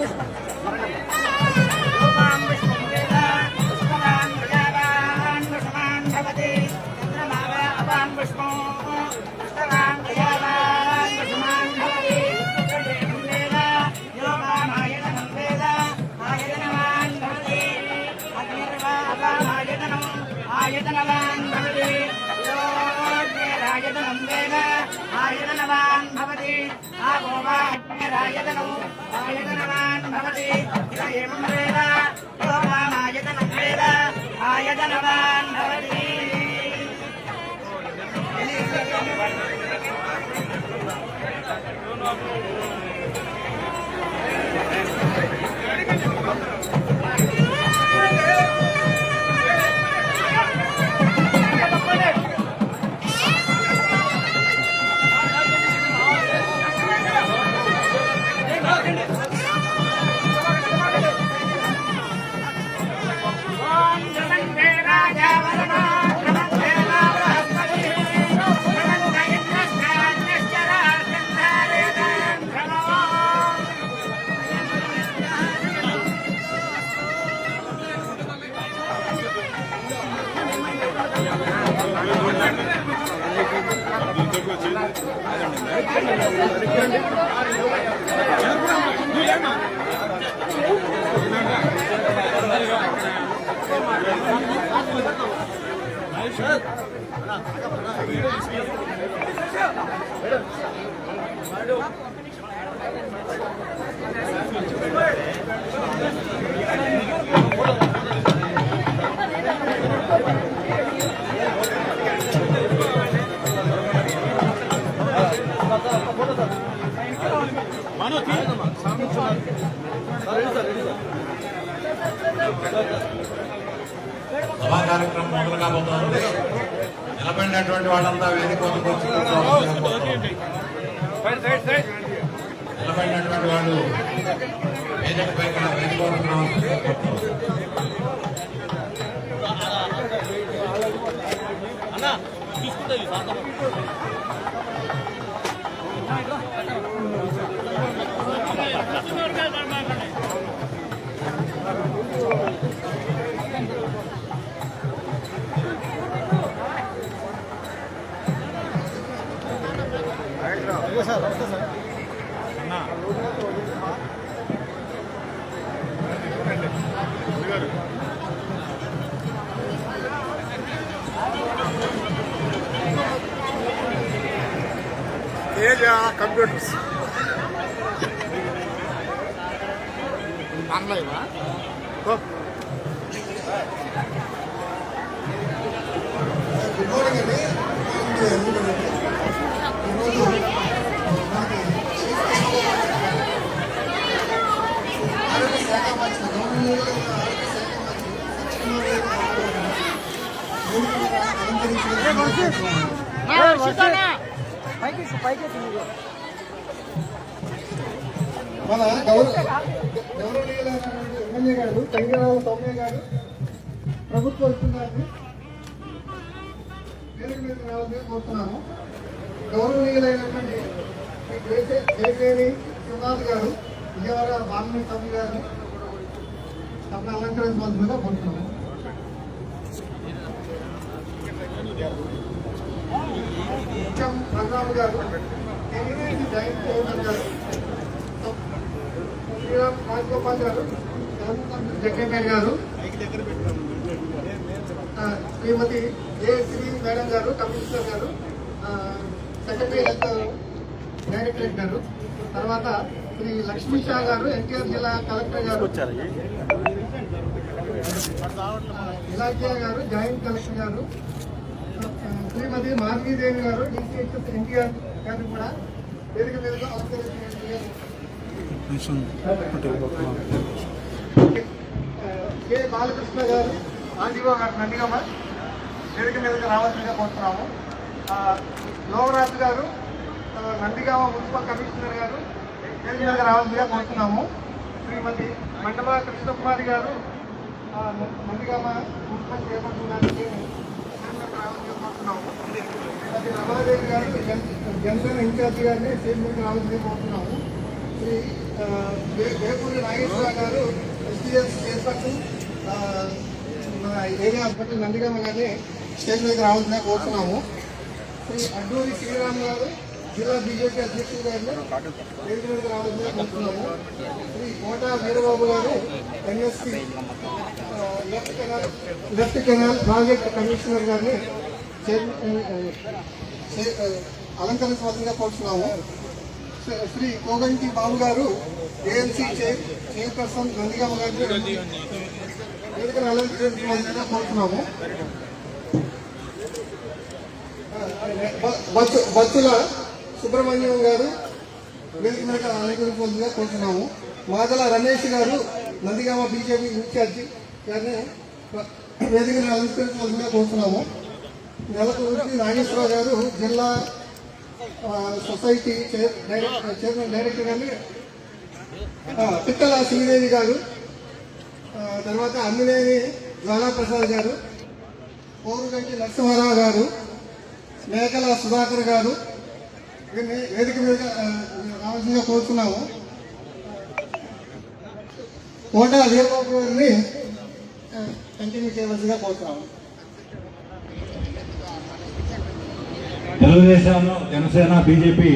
దిగుతున్నారు అగ్నిరాయతనం ఆయతనవాన్ భవతి. ఇద ఏమం వేద వాళ్ళంతా వేదిక వచ్చి నిలబడినటువంటి వాళ్ళు వేదిక పైకి వేదిక వద్దకు రావాల్సిందిగా కోరుతున్నాం. తేజ కంప్యూటర్స్ ఆన్లైన్ మన గౌరవ గౌరవనీయులైనటువంటి ఎమ్మెల్యే గారు తెలంగాణ సౌమ్య గారు ప్రభుత్వ ఇస్తున్నారని పేరు మీద రావాలని కోరుతున్నాము గౌరవనీయులైనటువంటి జయదేవి శివనాథ్ గారు విజయవాడ వాల్మీకి తమ్మి గారు తప్పని అలంకరించవలసిందిగా కోరుతున్నాము ముఖ్యం గారు ఎనిమిది జైన్ గారు రాజగోపాల్ గారు జగ్గయ్య గారు ఆ, శ్రీమతి జయశ్రీ మేడం గారు కమిషనర్ గారు సెక్రటరీ హెల్త్ డైరెక్టరేట్ గారు. తర్వాత శ్రీ లక్ష్మీ షా గారు ఎన్టీఆర్ జిల్లా కలెక్టర్ గారు. ఇలాఖియా గారు జాయింట్ కలెక్టర్ గారు. శ్రీమతి మాధవీదేవి గారు డిసిహెచ్ఎస్ ఎన్టీఆర్ గారు కూడా వేదిక మీదుగా అలంకరించినట్లుగా కె బాలకృష్ణ గారు ఆర్డీఓ గారు నందిగమ్మ వేదిక మీదకి రావాల్సిందిగా కోరుతున్నాము. లోవరాజు గారు నందిగామ మున్సిపల్ కమిషనర్ గారు వేదిక గారు రావాల్సిందిగా కోరుతున్నాము. శ్రీమతి మండల కృష్ణకుమారి గారు నందిగామ మున్సిపల్ చైర్మన్ గారికి రావాల్సిందిగా కోరుతున్నాము. శ్రీమతి రమాదేవి గారు జనసేన ఇన్ఛార్జి గారిని చైర్మన్ మీదకి రావాల్సిందిగా కోరుతున్నాము. శ్రీ వేపూరి నాగేశ్వర గారు ఎస్టీఎస్ చైర్పర్సన్ మన ఏరియా హాస్పిటల్ నందిగామ గారిని స్టేజ్ మీదకి రావాల్సిందిగా కోరుతున్నాము. శ్రీ అడ్డూరి శ్రీరామ్ గారు జిల్లా బీజేపీ అధ్యక్షులు గారిని వేదిక మీదకి రావాల్సిందిగా కోరుతున్నాము శ్రీ కోటా వీరబాబు గారు NSC left canal left canal project commissioner గారిని చైర్మన్ ఆ, అలంకరించవలసిందిగా కోరుతున్నాము. శ్రీ- కోగంటి బాబు గారు ఏఎంసీ చైర్ చైర్పర్సన్ నందిగామ గారిని వేదికను అలంకరించవలసిందిగా కోరుతున్నాము. బ- సుబ్రహ్మణ్యం గారు వేదిక మీద అలంకరించవలసిందిగా కోరుతున్నాము. మాదల రమేష్ గారు నందిగామ బీజేపీ ఇన్ఛార్జి గారిని వేదికను అలంకరించవలసిందిగా కోరుతున్నాము. నెలకొంటి నాగేశ్వరరావు గారు జిల్లా సొసైటీ చైర్మన్ డైరెక్టర్ గారిని ఆ, పిక్కల శ్రీదేవి గారు తర్వాత అమ్మినేని జ్వాలాప్రసాద్ గారు పోరుగంటి నరసింహారావు గారు మేకల సుధాకర్ గారు వేదిక మీద రావాల్సిందిగా కోరుతున్నాము. కోట వీరబాబు గారిని కంటిన్యూ చేయవలసిందిగా కోరుతున్నాము. తెలుగుదేశం జనసేన బీజేపీ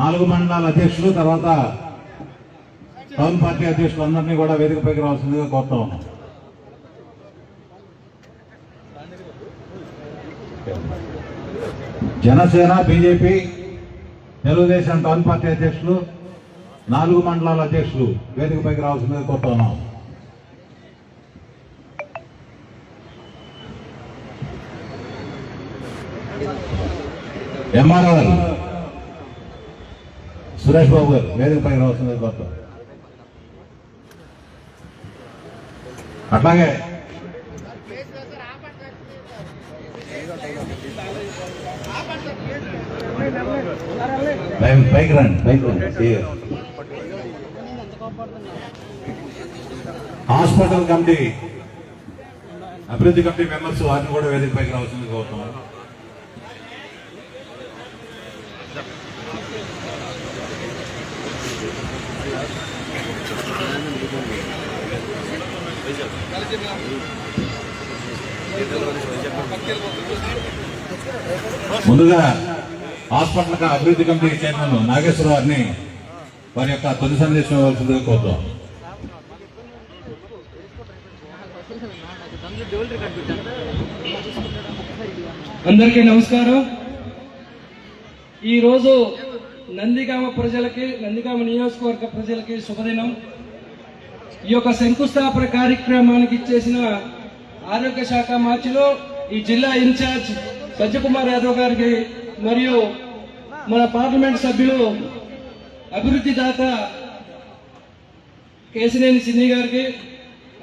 నాలుగు మండలాల అధ్యక్షులు తర్వాత టౌన్ పార్టీ అధ్యక్షులు అందరినీ కూడా వేదికపైకి రావాల్సిందిగా కోరుతా ఉన్నాం. Janasena BJP Telugu Desam town party అధ్యక్షులు నాలుగు మండలాల అధ్యక్షులు వేదికపైకి రావాల్సిందిగా కోరుతున్నాం. ఎంఆర్ఓ గారు సురేష్ బాబు గారు వేదికపైకి రావాల్సిందిగా కోరుతాం అట్లాగే పై- పైకి రండి పైకి రండి. హాస్పిటల్ కమిటీ అభివృద్ధి కమిటీ మెంబర్స్ వారిని కూడా వేదిక పైకి రావాల్సింది కోరుతున్నాం. ముందుగా హాస్పిటల్ అభివృద్ధి కమిటీ చైర్మన్ నాగేశ్వర గారిని వారి యొక్క తొలి సందేశం ఇవ్వాల్సిందిగా కోరుతాం అందరికీ నమస్కారం. ఈరోజు నందిగామ ప్రజలకి నందిగామ నియోజకవర్గ ప్రజలకి శుభదినం. ఈ యొక్క శంకుస్థాపన కార్యక్రమానికి ఇచ్చేసిన ఆరోగ్య శాఖ మార్చిలో ఈ జిల్లా ఇన్ఛార్జ్ సజ్జకుమార్ యాదవ్ గారికి మరియు మన పార్లమెంట్ సభ్యులు అభివృద్ధి దాత కేసినేని సిన్ని గారికి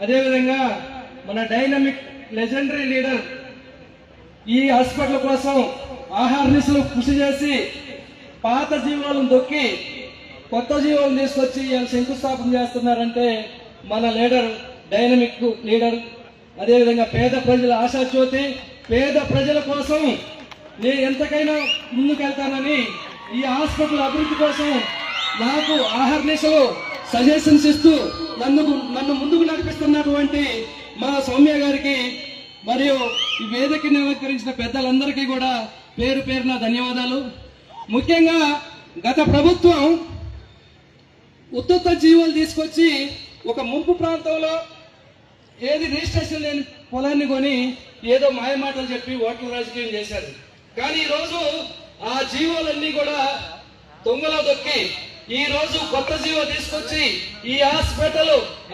అదేవిధంగా మన డైనమిక్ లెజెండరీ లీడర్ ఈ హాస్పిటల్ కోసం ఆహార నిశలు కృషి చేసి పాత జీవాలను దొక్కి కొత్త జీవాలను తీసుకొచ్చి వాళ్ళు శంకుస్థాపన చేస్తున్నారంటే మన లీడర్ డైనమిక్ లీడర్ అదేవిధంగా పేద ప్రజల ఆశాజ్యోతి పేద ప్రజల కోసం నేను ఎంతకైనా ముందుకెళ్తానని ఈ హాస్పిటల్ అభివృద్ధి కోసం నాకు ఆహర్నిశలు సజెషన్స్ ఇస్తూ నన్ను నన్ను ముందుకు నడిపిస్తున్నటువంటి మా సౌమ్య గారికి మరియు ఈ వేదికని అలంకరించిన పెద్దలందరికీ కూడా పేరు పేరున ధన్యవాదాలు. ముఖ్యంగా గత ప్రభుత్వం ఉత్తత్త జీవులు తీసుకొచ్చి ఒక ముంపు ప్రాంతంలో ఏది రిజిస్ట్రేషన్ లేని పొలాన్ని కొని ఏదో మాయమాటలు చెప్పి ఓట్ల రాజకీయం చేశారు. కానీ ఈ రోజు ఆ జీవోలన్నీ కూడా దొంగలో దొక్కి ఈ రోజు కొత్త జీవో తీసుకొచ్చి ఈ హాస్పిటల్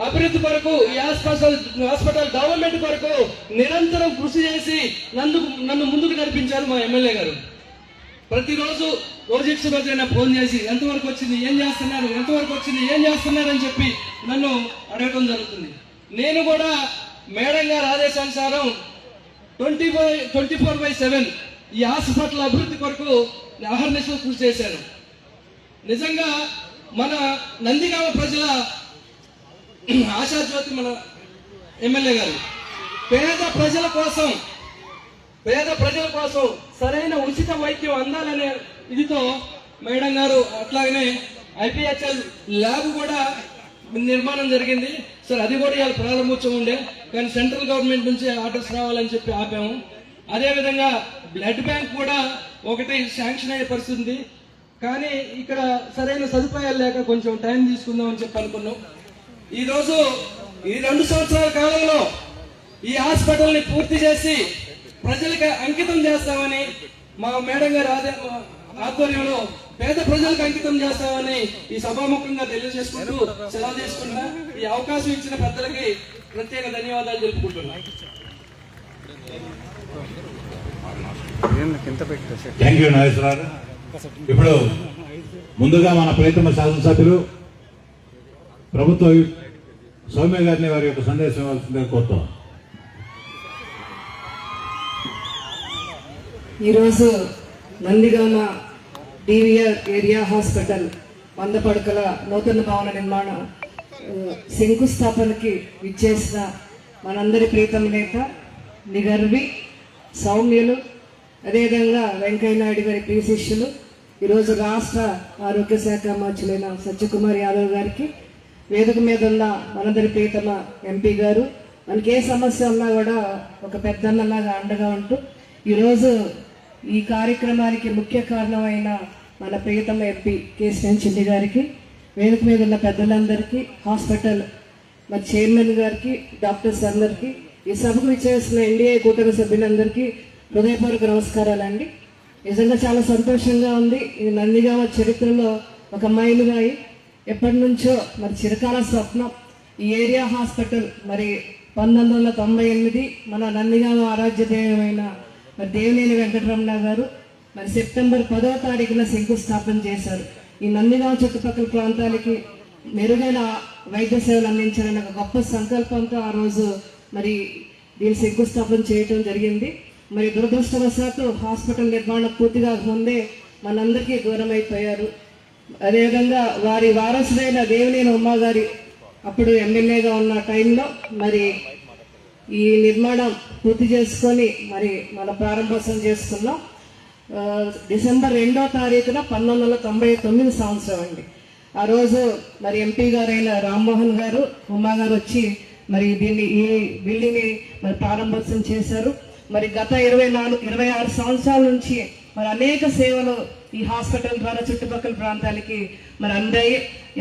అభివృద్ధి కొరకు ఈ హాస్పిటల్ హాస్పిటల్ డెవలప్మెంట్ కొరకు నిరంతరం కృషి చేసి నన్ను నన్ను ముందుకు నడిపించారు మా ఎమ్మెల్యే గారు. ప్రతిరోజు రోజు రోజైనా ఫోన్ చేసి ఎంతవరకు వచ్చింది? ఏం చేస్తున్నారు? ఎంతవరకు వచ్చింది? ఏం చేస్తున్నారు అని చెప్పి నన్ను అడగటం జరుగుతుంది. నేను కూడా మేడం గారు ఆదేశానుసారం twenty by twenty four by seven ఈ హాస్పిటల్ అభివృద్ధి కొరకు అహర్నిశలు కృషి చేశాను. నిజంగా మన నందిగామ ప్రజల ఆశాజ్యోతి మన ఎమ్మెల్యే గారు పేద ప్రజల కోసం పేద ప్రజల కోసం సరైన ఉచిత వైద్యం అందాలనే ఇదితో మేడం గారు అట్లాగనే ఐపీహెచ్ఎల్ ల్యాబ్ కూడా నిర్మాణం జరిగింది. సార్ అది కూడా ఇవాళ ప్రారంభోత్సవం ఉండే. కానీ సెంట్రల్ గవర్నమెంట్ నుంచి ఆర్డర్స్ రావాలని చెప్పి ఆపాము. అదేవిధంగా బ్లడ్ బ్యాంక్ కూడా ఒకటి శాంక్షన్ అయ్యే కానీ ఇక్కడ సరైన సదుపాయాలు లేక కొంచెం టైం తీసుకుందాం అని చెప్పి అనుకున్నాం. ఈ ఈ రెండు సంవత్సరాల కాలంలో ఈ హాస్పిటల్ని పూర్తి చేసి ప్రజలకు అంకితం చేస్తామని మా మేడం గారి ఆదే- ఆధ్వర్యంలో పేద ప్రజలకు అంకితం చేస్తామని ఈ సభాముఖంగా తెలియజేసుకుంటూ సెలవు తీసుకుంటున్నా ఈ అవకాశం ఇచ్చిన పెద్దలకి ప్రత్యేక ధన్యవాదాలు తెలుపుకుంటున్నాను థ్యాంక్ యూ నాగేశ్వరరావు ఇప్పుడు ముందుగా మన ప్రీతమ శాసనసభ్యులు ప్రభుత్వ సౌమ్య గారిని వారి యొక్క సందేశం ఇవ్వాల్సిందిగా కోరుతాం. ఈరోజు నందిగామ డివిఆర్ ఏరియా హాస్పిటల్ వంద పడకల నూతన భవన నిర్మాణం శంకుస్థాపనకి విచ్చేసిన మనందరి ప్రీతం నేత నిగర్వి సౌమ్యులు అదేవిధంగా వెంకయ్య నాయుడు గారి ప్రియ శిష్యులు ఈరోజు రాష్ట్ర ఆరోగ్య శాఖ మంత్రులైన సత్యకుమార్ యాదవ్ గారికి వేదిక మీద ఉన్న మనందరి ప్రీతమ ఎంపీ గారు మనకి ఏ సమస్య ఉన్నా కూడా ఒక పెద్దన్నలాగా అండగా ఉంటూ ఈరోజు ఈ కార్యక్రమానికి ముఖ్య కారణమైన మన ప్రియతమ ఎంపీ కేసీఎన్ చిన్ని గారికి వేదిక మీద ఉన్న పెద్దలందరికీ హాస్పిటల్ మా చైర్మన్ గారికి డాక్టర్స్ అందరికీ ఈ సభకు విచ్చేసిన ఎన్డీఏ కూటమి సభ్యులందరికీ హృదయపూర్వక నమస్కారాలండి. నిజంగా చాలా సంతోషంగా ఉంది. ఇది నందిగామ చరిత్రలో ఒక మైలురాయి. ఎప్పటి నుంచో మరి చిరకాల స్వప్నం. ఈ ఏరియా హాస్పిటల్ మరి పంతొమ్మిది వందల తొంభై ఎనిమిది మన నందిగామ ఆరాధ్య దైవమైన మరి దేవినేని వెంకటరమణ గారు మరి సెప్టెంబర్ పదో తారీఖున శంకుస్థాపన చేశారు. ఈ నందిగామ చుట్టుపక్కల ప్రాంతాలకి మెరుగైన వైద్య సేవలు అందించాలనే ఒక గొప్ప సంకల్పంతో ఆ రోజు మరి దీన్ని శంకుస్థాపన చేయటం జరిగింది. మరి దురదృష్టవశాత్తు హాస్పిటల్ నిర్మాణం పూర్తిగా ముందే మనందరికీ దూరం అయిపోయారు అదేవిధంగా వారి వారసుడైన దేవినేని ఉమ్మాగారి అప్పుడు ఎమ్మెల్యేగా ఉన్న టైంలో మరి ఈ నిర్మాణం పూర్తి చేసుకొని మరి మన ప్రారంభోత్సవం చేసుకున్నాం. డిసెంబర్ రెండో తారీఖున పంతొమ్మిది వందల తొంభై తొమ్మిది సంవత్సరం అండి. ఆ రోజు మరి ఎంపీ గారైన రామ్మోహన్ గారు ఉమ్మా గారు వచ్చి మరి దీన్ని ఈ బిల్డింగ్ని మరి ప్రారంభోత్సవం చేశారు. మరి గత ఇరవై నాలుగు ఇరవై ఆరు సంవత్సరాల నుంచి మరి అనేక సేవలు ఈ హాస్పిటల్ ద్వారా చుట్టుపక్కల ప్రాంతాలకి మరి అందాయి.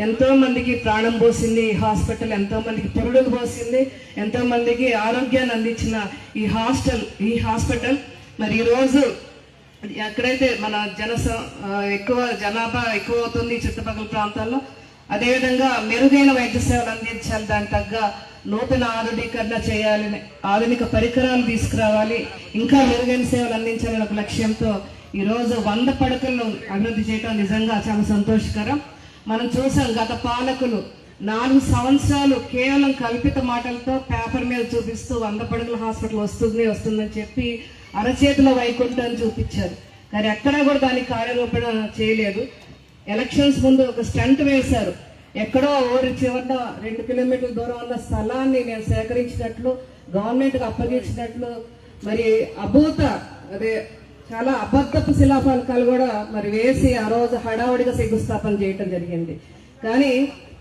ఎంతో మందికి ప్రాణం పోసింది ఈ హాస్పిటల్ ఎంతో మందికి పురుడులు పోసింది ఎంతో మందికి ఆరోగ్యాన్ని అందించిన ఈ హాస్టల్ ఈ హాస్పిటల్. మరి ఈరోజు ఎక్కడైతే మన జనస ఎక్కువ జనాభా ఎక్కువ అవుతుంది చుట్టుపక్కల ప్రాంతాల్లో అదేవిధంగా మెరుగైన వైద్య సేవలు అందించాలి దాని తగ్గ నూతన ఆధునీకరణ చేయాలని ఆధునిక పరికరాలు తీసుకురావాలి ఇంకా మెరుగైన సేవలు అందించాలని ఒక లక్ష్యంతో ఈరోజు వంద పడకలను అభివృద్ధి చేయడం నిజంగా చాలా సంతోషకరం. మనం చూసాం గత పాలకులు నాలుగు సంవత్సరాలు కేవలం కల్పిత మాటలతో పేపర్ మీద చూపిస్తూ వంద పడకల హాస్పిటల్ వస్తుంది వస్తుందని చెప్పి అరచేతిలో వైకుంఠాన్ని చూపించారు. కానీ ఎక్కడా కూడా దానికి కార్యరూపణ చేయలేదు. ఎలక్షన్స్ ముందు ఒక స్టంట్ వేశారు. ఎక్కడో ఊరి చివరన రెండు కిలోమీటర్ల దూరం ఉన్న స్థలాన్ని నేను సేకరించినట్లు గవర్నమెంట్కి అప్పగించినట్లు మరి అభూత అదే చాలా అబద్ధపు శిలాఫలకాలు కూడా మరి వేసి ఆ రోజు హడావుడిగా శంకుస్థాపన చేయటం జరిగింది. కానీ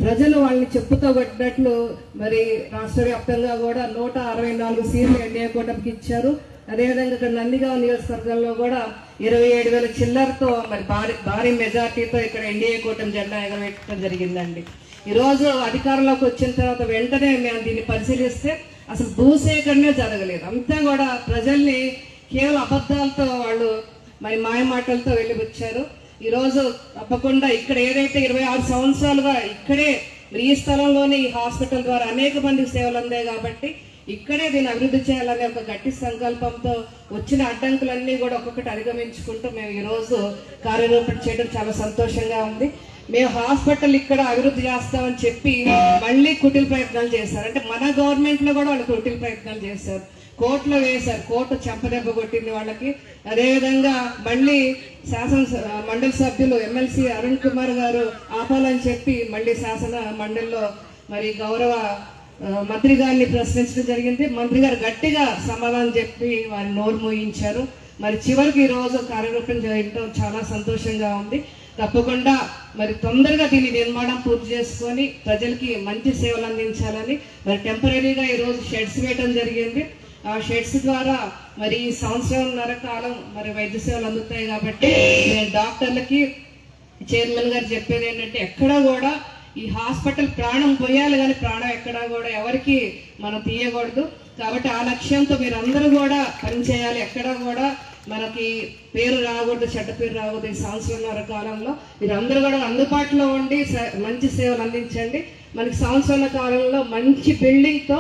ప్రజలు వాళ్ళని చెప్పుతో కొట్టినట్లు మరి రాష్ట్ర వ్యాప్తంగా కూడా నూట అరవై నాలుగు సీట్లు ఎన్డీఏ కూటమికి ఇచ్చారు. అదేవిధంగా ఇక్కడ నందిగాం నియోజకవర్గంలో కూడా ఇరవై ఏడు వేల చిల్లరతో మరి భారీ భారీ మెజార్టీతో ఇక్కడ ఎన్డీఏ కూటమి జెండా ఎగరవేయడం జరిగిందండి. ఈరోజు అధికారంలోకి వచ్చిన తర్వాత వెంటనే మేము దీన్ని పరిశీలిస్తే అసలు భూసేకరణే జరగలేదు. అంతా కూడా ప్రజల్ని కేవలం అబద్ధాలతో వాళ్ళు మరి మాయ మాటలతో వెళ్ళిపుచ్చారు ఈరోజు తప్పకుండా ఇక్కడ ఏదైతే ఇరవై ఆరు సంవత్సరాలుగా ఇక్కడే ఈ స్థలంలోనే ఈ హాస్పిటల్ ద్వారా అనేక మందికి సేవలు అందాయి కాబట్టి ఇక్కడే దీన్ని అభివృద్ధి చేయాలనే ఒక గట్టి సంకల్పంతో వచ్చిన అడ్డంకులన్నీ కూడా ఒక్కొక్కటి అధిగమించుకుంటూ మేము ఈరోజు కార్యరూపణ చేయడం చాలా సంతోషంగా ఉంది. మేము హాస్పిటల్ ఇక్కడ అభివృద్ధి చేస్తామని చెప్పి మళ్ళీ కుటిల ప్రయత్నాలు చేశారు. అంటే మన గవర్నమెంట్లో కూడా వాళ్ళు కుటిల ప్రయత్నాలు చేశారు. కోర్టులో వేశారు. కోర్టు చెంపదెబ్బ కొట్టింది వాళ్ళకి. అదేవిధంగా మళ్ళీ శాసన మండలి సభ్యులు ఎమ్మెల్సీ అరుణ్ కుమార్ గారు ఆపాలని చెప్పి మళ్ళీ శాసన మండలిలో మరి గౌరవ మంత్రి గారిని ప్రశ్నించడం జరిగింది. మంత్రి గారు గట్టిగా సమాధానం చెప్పి వారి నోరు మోయించారు. మరి చివరికి ఈరోజు కార్యక్రమం కార్యరూపం చేయడం చాలా సంతోషంగా ఉంది. తప్పకుండా మరి తొందరగా దీని నిర్మాణం పూర్తి చేసుకొని ప్రజలకి మంచి సేవలు అందించాలని మరి టెంపరీగా ఈ రోజు షెడ్స్ వేయడం జరిగింది. ఆ షెడ్స్ ద్వారా మరి ఈ సంవత్సరంన్నర కాలం మరి వైద్య సేవలు అందుతాయి కాబట్టి నేను డాక్టర్లకి చైర్మన్ గారు చెప్పేది ఏంటంటే ఎక్కడ కూడా ఈ హాస్పిటల్ ప్రాణం పోయాలి కానీ ప్రాణం ఎక్కడా కూడా ఎవరికి మనం తీయకూడదు. కాబట్టి ఆ లక్ష్యంతో మీరు అందరూ కూడా పనిచేయాలి ఎక్కడా కూడా మనకి పేరు రాకూడదు చెడ్డ పేరు రాకూడదు ఈ సంవత్సరంన్నర కాలంలో మీరు అందరూ కూడా అందుబాటులో ఉండి మంచి సేవలు అందించండి. మనకి సంవత్సరాల కాలంలో మంచి బిల్డింగ్తో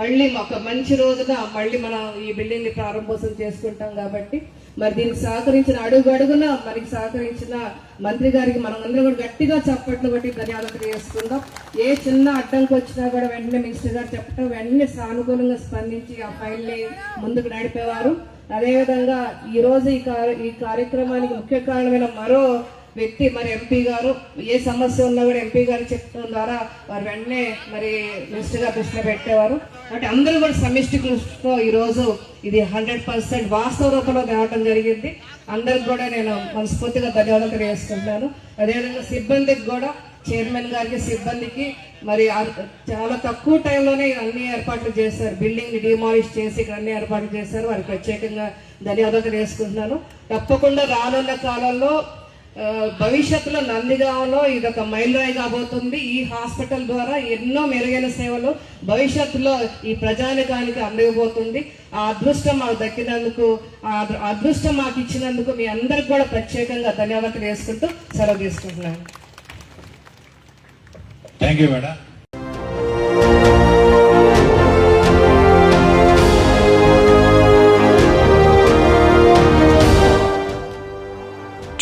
మళ్ళీ ఒక మంచి రోజున మళ్ళీ మనం ఈ బిల్డింగ్ని ప్రారంభోత్సవం చేసుకుంటాం కాబట్టి మరి దీనికి సహకరించిన అడుగు అడుగున మనకి సహకరించిన మంత్రి గారికి మనం అందరం కూడా గట్టిగా చప్పట్లు కొట్టి ధన్యవాదాలు తెలియజేసుకుందాం ఏ చిన్న అడ్డంకి వచ్చినా కూడా వెంటనే మినిస్టర్ గారు చెప్పడం వెంటనే సానుకూలంగా స్పందించి ఆ ఫైల్ని ముందుకు నడిపేవారు. అదేవిధంగా ఈరోజు ఈ కార్య ఈ కార్యక్రమానికి ముఖ్య కారణమైన మరో వ్యక్తి మరి ఎంపీ గారు ఏ సమస్య ఉన్నా కూడా ఎంపీ గారు చెప్పడం ద్వారా వారు వెంటనే మరి మినిస్టర్ దృష్టిలో పెట్టేవారు. కాబట్టి అందరూ కూడా సమిష్టి కృషితో ఈరోజు ఇది హండ్రెడ్ పర్సెంట్ వాస్తవ రూపంలో తేవటం జరిగింది. అందరికి కూడా నేను మనస్ఫూర్తిగా ధన్యవాదాలు తెలియజేసుకుంటున్నాను. అదేవిధంగా సిబ్బందికి కూడా చైర్మన్ గారికి సిబ్బందికి మరి చాలా తక్కువ టైంలోనే అన్ని ఏర్పాట్లు చేశారు. బిల్డింగ్ డిమాలిష్ చేసి ఇక్కడ అన్ని ఏర్పాట్లు చేశారు. వారికి ప్రత్యేకంగా ధన్యవాదాలు తెలియజేసుకుంటున్నాను. తప్పకుండా రానున్న కాలంలో భవిష్యత్తులో నందిగాంలో ఇది ఒక మైలురాయి కాబోతుంది. ఈ హాస్పిటల్ ద్వారా ఎన్నో మెరుగైన సేవలు భవిష్యత్తులో ఈ ప్రజానికానికి అందకపోతుంది. ఆ అదృష్టం మాకు దక్కినందుకు ఆ అదృష్టం మాకు ఇచ్చినందుకు మీ అందరికి కూడా ప్రత్యేకంగా ధన్యవాదాలు వేసుకుంటూ సెలవు తీసుకుంటున్నాను. Thank you madam